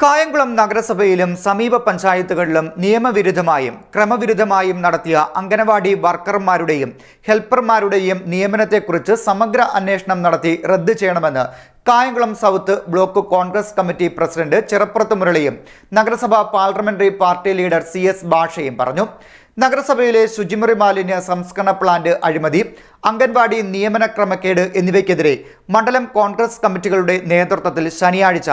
കായംകുളം നഗരസഭയിലും സമീപ പഞ്ചായത്തുകളിലും നിയമവിരുദ്ധമായും ക്രമവിരുദ്ധമായും നടത്തിയ അംഗനവാടി വർക്കർമാരുടെയും ഹെൽപ്പർമാരുടെയും നിയമനത്തെക്കുറിച്ച് സമഗ്ര അന്വേഷണം നടത്തി റദ്ദ് ചെയ്യണമെന്ന് Kayamkulam south block Congress committee president Chirappurath മുരളിയും നഗരസഭാ parliamentary party leader C S ഭാഷയും പറഞ്ഞു. നഗരസഭയിലെ ശുചിമുറി മാലിന്യ സംസ്കരണ പ്ലാന്റ് അഴിമതി അംഗൻവാടി നിയമന ക്രമക്കേട് എന്നിവയ്ക്കെതിരെ മണ്ഡലം കോൺഗ്രസ് കമ്മിറ്റികളുടെ നേതൃത്വത്തിൽ ശനിയാഴ്ച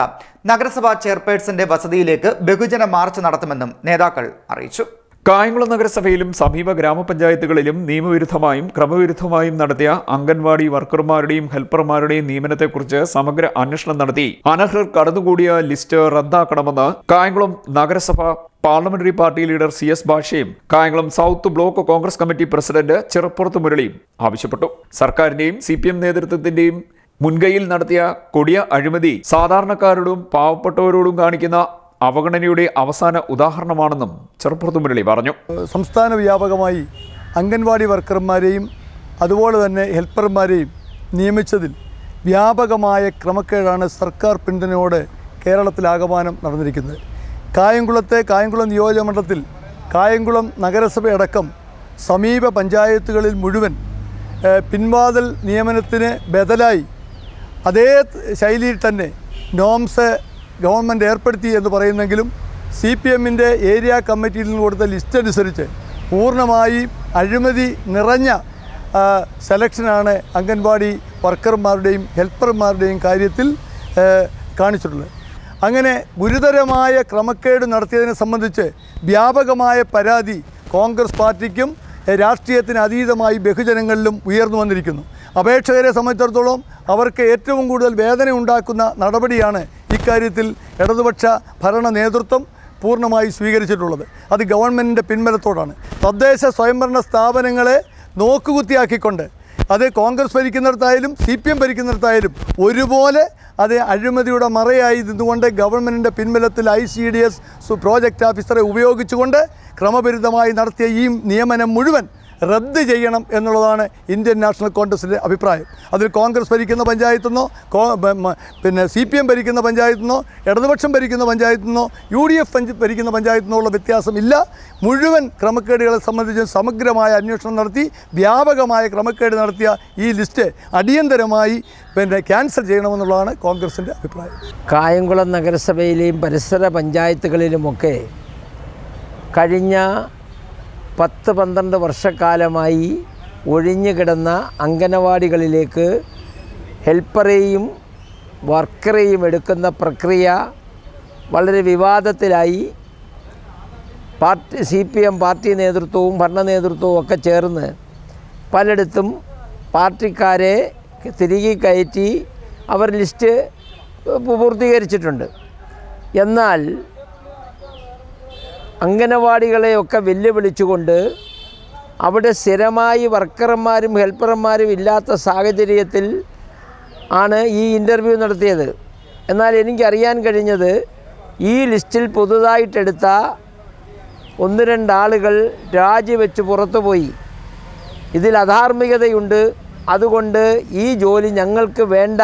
നഗരസഭാ ചെയർപേഴ്സന്റെ വസതിയിലേക്ക് ബഹുജന മാർച്ച് നടത്തുമെന്നും നേതാക്കൾ അറിയിച്ചു. കായംകുളം നഗരസഭയിലും സമീപ ഗ്രാമപഞ്ചായത്തുകളിലും നിയമവിരുദ്ധമായും ക്രമവിരുദ്ധമായും നടത്തിയ അംഗൻവാടി വർക്കർമാരുടെയും ഹെൽപ്പർമാരുടെയും നിയമനത്തെക്കുറിച്ച് സമഗ്ര അന്വേഷണം നടത്തി. അനർഹർ കടന്നുകൂടിയ ലിസ്റ്റ് റദ്ദാക്കണമെന്ന് കായംകുളം നഗരസഭ parliamentary party leader C S ഭാഷയും Kayamkulam south block Congress committee president Cheruppurath മുരളിയും ആവശ്യപ്പെട്ടു. സർക്കാരിന്റെയും സി പി എം നേതൃത്വത്തിന്റെയും മുൻകൈയിൽ നടത്തിയ കൊടിയ അഴിമതി സാധാരണക്കാരോടും പാവപ്പെട്ടവരോടും കാണിക്കുന്ന അവഗണനയുടെ അവസാന ഉദാഹരണമാണെന്നും ചെറുപ്പുറത്ത് മുരളി പറഞ്ഞു. സംസ്ഥാന വ്യാപകമായി അംഗൻവാടി വർക്കർമാരെയും അതുപോലെ തന്നെ ഹെൽപ്പർമാരെയും നിയമിച്ചതിൽ വ്യാപകമായ ക്രമക്കേടാണ് സർക്കാർ പിന്തുണയോടെ കേരളത്തിൽ കേരളത്തിലാകമാനം നടന്നിരിക്കുന്നത്. കായംകുളത്തെ കായംകുളം നിയോജക മണ്ഡലത്തിൽ കായംകുളം നഗരസഭയടക്കം സമീപ പഞ്ചായത്തുകളിൽ മുഴുവൻ പിൻവാതൽ നിയമനത്തിന് ബദലായി അതേ ശൈലിയിൽ തന്നെ നോംസ് ഗവൺമെന്റ് ഏർപ്പെടുത്തി എന്ന് പറയുന്നെങ്കിലും സി പി എമ്മിന്റെ ഏരിയ കമ്മിറ്റിയിൽ നിന്ന് കൊടുത്ത ലിസ്റ്റ് അനുസരിച്ച് പൂർണമായി അഴിമതി നിറഞ്ഞ സെലക്ഷനാണ് അംഗൻവാടി വർക്കർമാരുടെയും ഹെൽപ്പർമാരുടെയും കാര്യത്തിൽ കാണിച്ചിട്ടുള്ളത്. അങ്ങനെ ഗുരുതരമായ ക്രമക്കേട് നടത്തിയതിനെ സംബന്ധിച്ച് വ്യാപകമായ പരാതി കോൺഗ്രസ് പാർട്ടിക്കും രാഷ്ട്രീയത്തിന് അതീതമായി ബഹുജനങ്ങളിലും ഉയർന്നു വന്നിരിക്കുന്നു. അപേക്ഷകരെ സംബന്ധിച്ചിടത്തോളം അവർക്ക് ഏറ്റവും കൂടുതൽ വേദന ഉണ്ടാക്കുന്ന നടപടിയാണ് ഇക്കാര്യത്തിൽ ഇടതുപക്ഷ ഭരണ നേതൃത്വം പൂർണമായി സ്വീകരിച്ചിട്ടുള്ളത്. അത് ഗവൺമെന്റിന്റെ പിൻബലത്തോടാണ്. തദ്ദേശ സ്വയംഭരണ സ്ഥാപനങ്ങളെ നോക്കുകുത്തിയാക്കിക്കൊണ്ട് അത് കോൺഗ്രസ് ഭരിക്കുന്നിടത്തായാലും സി പി എം ഭരിക്കുന്നിടത്തായാലും ഒരുപോലെ അത് അഴിമതിയുടെ മറയായി നിന്നുകൊണ്ട് ഗവൺമെന്റിന്റെ പിൻബലത്തിൽ I C D S project ഓഫീസറെ ഉപയോഗിച്ചുകൊണ്ട് ക്രമവിരുദ്ധമായി നടത്തിയ ഈ നിയമനം മുഴുവൻ റദ്ദ് ചെയ്യണം എന്നുള്ളതാണ് ഇന്ത്യൻ നാഷണൽ കോൺഗ്രസിന്റെ അഭിപ്രായം. അതിൽ കോൺഗ്രസ് ഭരിക്കുന്ന പഞ്ചായത്തു നിന്നോ പിന്നെ സി പി എം ഭരിക്കുന്ന പഞ്ചായത്തു നിന്നോ ഇടതുപക്ഷം ഭരിക്കുന്ന പഞ്ചായത്തു നിന്നോ യു ഡി എഫ് ഭരിക്കുന്ന പഞ്ചായത്തു നിന്നുള്ള വ്യത്യാസമില്ല. മുഴുവൻ ക്രമക്കേടുകളെ സംബന്ധിച്ച് സമഗ്രമായ അന്വേഷണം നടത്തി വ്യാപകമായ ക്രമക്കേട് നടത്തിയ ഈ ലിസ്റ്റ് അടിയന്തരമായി പിന്നെ ക്യാൻസൽ ചെയ്യണമെന്നുള്ളതാണ് കോൺഗ്രസിന്റെ അഭിപ്രായം. കായംകുളം നഗരസഭയിലെയും പരിസര പഞ്ചായത്തുകളിലുമൊക്കെ കഴിഞ്ഞ പത്ത് പന്ത്രണ്ട് വർഷക്കാലമായി ഒഴിഞ്ഞു കിടന്ന അംഗനവാടികളിലേക്ക് ഹെൽപ്പറേയും വർക്കറേയും എടുക്കുന്ന പ്രക്രിയ വളരെ വിവാദത്തിലായി. Party C P M party നേതൃത്വവും ഭരണ നേതൃത്വവും ഒക്കെ ചേർന്ന് പലയിടത്തും പാർട്ടിക്കാരെ തിരികെ കയറ്റി അവർ ലിസ്റ്റ് പൂർത്തീകരിച്ചിട്ടുണ്ട്. എന്നാൽ അംഗനവാടികളെയൊക്കെ വെല്ലുവിളിച്ചുകൊണ്ട് അവിടെ സ്ഥിരമായി വർക്കർമാരും ഹെൽപ്പർമാരും ഇല്ലാത്ത സാഹചര്യത്തിൽ ആണ് ഈ ഇന്റർവ്യൂ നടത്തിയത്. എന്നാൽ എനിക്കറിയാൻ കഴിഞ്ഞത് ഈ ലിസ്റ്റിൽ പുതുതായിട്ടെടുത്ത ഒന്ന് രണ്ടാളുകൾ രാജിവെച്ച് പുറത്തുപോയി. ഇതിൽ അധാർമികതയുണ്ട്. അതുകൊണ്ട് ഈ ജോലി ഞങ്ങൾക്ക് വേണ്ട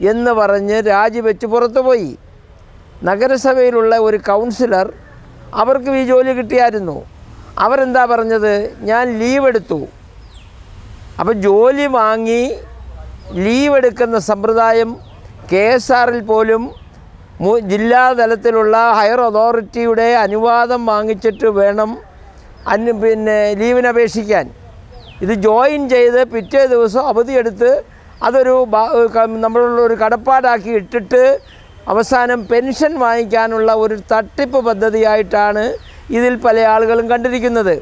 എന്ന് പറഞ്ഞ് രാജിവെച്ച് പുറത്തുപോയി. നഗരസഭയിലുള്ള ഒരു കൗൺസിലർ അവർക്കും ഈ ജോലി കിട്ടിയായിരുന്നു. അവരെന്താ പറഞ്ഞത്? ഞാൻ ലീവ് എടുത്തു. അപ്പോൾ ജോലി വാങ്ങി ലീവ് എടുക്കുന്ന സമ്പ്രദായം കെ എസ് ആറിൽ പോലും മു- ജില്ലാ തലത്തിലുള്ള ഹയർ അതോറിറ്റിയുടെ അനുവാദം വാങ്ങിച്ചിട്ട് വേണം അന് പിന്നെ ലീവിന് അപേക്ഷിക്കാൻ. ഇത് ജോയിൻ ചെയ്ത് പിറ്റേ ദിവസം അവധിയെടുത്ത് അതൊരു ഒരു കടപ്പാടാക്കി ഇട്ടിട്ട് അവസാനം പെൻഷൻ വാങ്ങിക്കാനുള്ള ഒരു തട്ടിപ്പ് പദ്ധതിയായിട്ടാണ് ഇതിൽ പല ആളുകളും കണ്ടിരിക്കുന്നത്.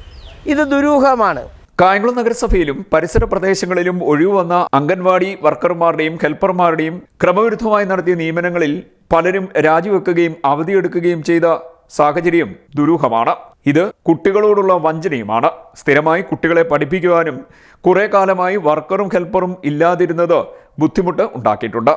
ഇത് ദുരൂഹമാണ്. കായംകുളം നഗരസഭയിലും പരിസര പ്രദേശങ്ങളിലും ഒഴിവു വന്ന അംഗൻവാടി വർക്കർമാരുടെയും ഹെൽപ്പർമാരുടെയും ക്രമവിരുദ്ധമായി നടത്തിയ നിയമനങ്ങളിൽ പലരും രാജിവെക്കുകയും അവധിയെടുക്കുകയും ചെയ്ത സാഹചര്യം ദുരൂഹമാണ്. ഇത് കുട്ടികളോടുള്ള വഞ്ചനയുമാണ്. സ്ഥിരമായി കുട്ടികളെ പഠിപ്പിക്കുവാനും കുറേ കാലമായി വർക്കറും ഹെൽപ്പറും ഇല്ലാതിരുന്നത് ബുദ്ധിമുട്ട് ഉണ്ടാക്കിയിട്ടുണ്ട്.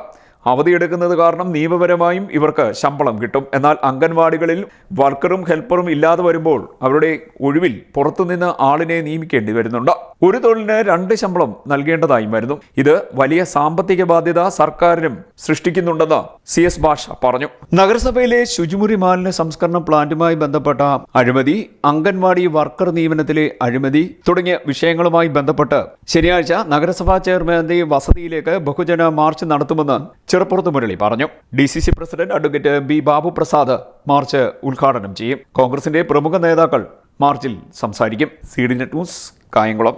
അവധിയെടുക്കുന്നത് കാരണം നിയമപരമായും ഇവർക്ക് ശമ്പളം കിട്ടും. എന്നാൽ അംഗൻവാടികളിൽ വർക്കറും ഹെൽപ്പറും ഇല്ലാതെ വരുമ്പോൾ അവരുടെ ഒഴിവിൽ പുറത്തുനിന്ന് ആളിനെ നിയമിക്കേണ്ടി വരുന്നുണ്ട്. ഒരു തൊഴിലിന് രണ്ട് ശമ്പളം നൽകേണ്ടതായും വരുന്നു. ഇത് വലിയ സാമ്പത്തിക ബാധ്യത സർക്കാരിനും സൃഷ്ടിക്കുന്നുണ്ടെന്ന് സി എസ് ഭാഷ പറഞ്ഞു. നഗരസഭയിലെ ശുചിമുറി മാലിന്യ സംസ്കരണ പ്ലാന്റുമായി ബന്ധപ്പെട്ട അഴിമതി അംഗൻവാടി വർക്കർ നിയമനത്തിലെ അഴിമതി തുടങ്ങിയ വിഷയങ്ങളുമായി ബന്ധപ്പെട്ട് ശനിയാഴ്ച നഗരസഭാ ചെയർമാന്റെ വസതിയിലേക്ക് ബഹുജന മാർച്ച് നടത്തുമെന്ന് ചെറുപ്പുറത്ത് മുരളി പറഞ്ഞു. D C C president advocate B Babu Prasad march ഉദ്ഘാടനം ചെയ്യും. കോൺഗ്രസിന്റെ പ്രമുഖ നേതാക്കൾ മാർച്ചിൽ സംസാരിക്കും. C D net news Kayamkulam.